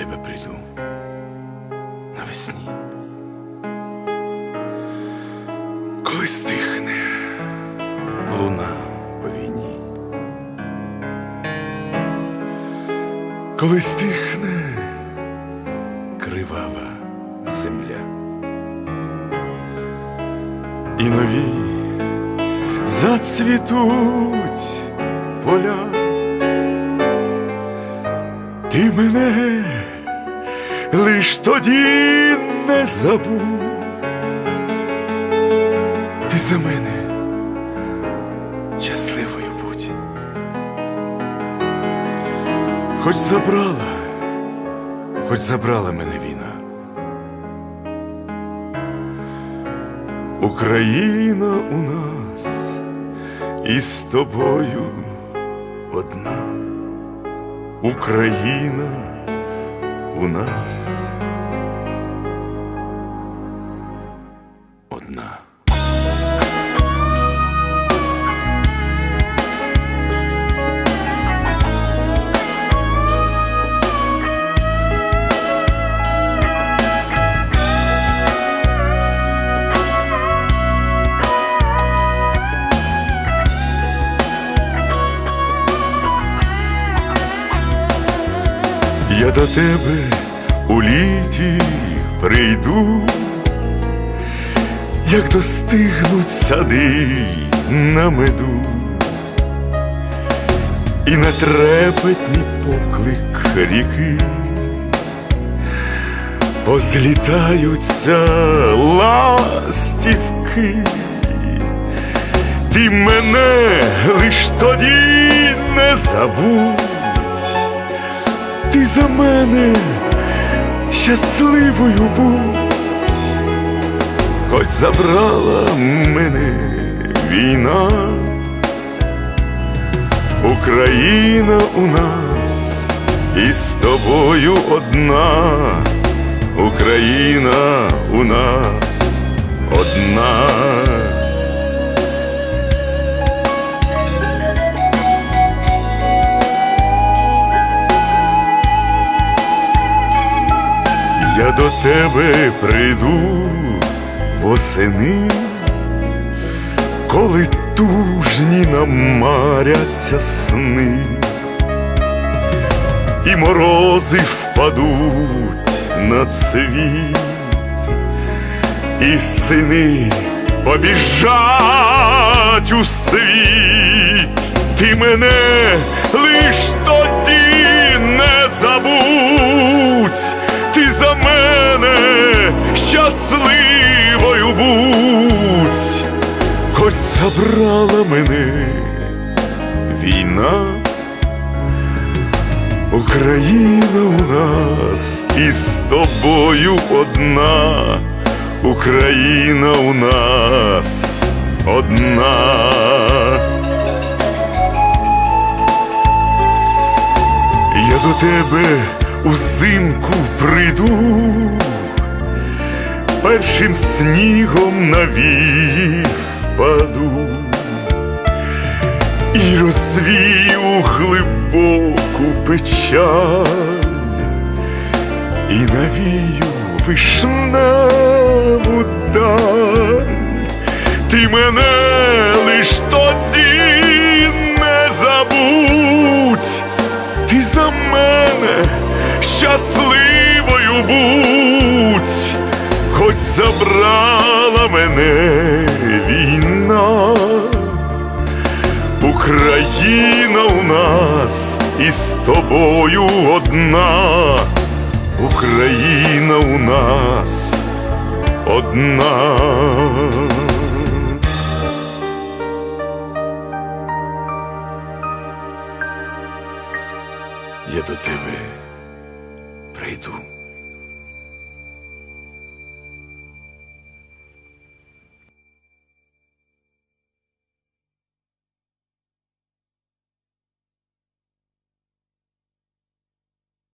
тебе прийду навесні. Коли стихне луна по війні. Коли стихне кривава земля. І нові зацвітуть поля. Ти мене лиш тоді не забудь. Ти за мене щасливою будь. Хоч забрала, хоч забрала мене війна. Україна у нас і з тобою одна. Україна у нас одна. Я до тебе у літі прийду, як достигнуть сади на меду, і на трепетні поклик ріки позлітаються ластівки, ти мене лиш тоді не забудь ти за мене щасливою будь, хоч забрала мене війна, Україна у нас і з тобою одна, Україна у нас одна. Я до тебе прийду восени, коли тужні намаряться сни, і морози впадуть на цвіт, і сини побіжать у світ, ти мене лиш тоді не забудь, ти за мене щасливою будь, хоч забрала мене війна. Україна у нас і з тобою одна, Україна у нас одна. Я до тебе узимку прийду, першим снігом навів впаду і розвію глибоку печаль, і навію вишневу даль. Ти мене лиш тоді не забудь, ти за мене щасливою будь, забрала мене війна. Україна у нас і з тобою одна, Україна у нас одна. Я до тебе прийду.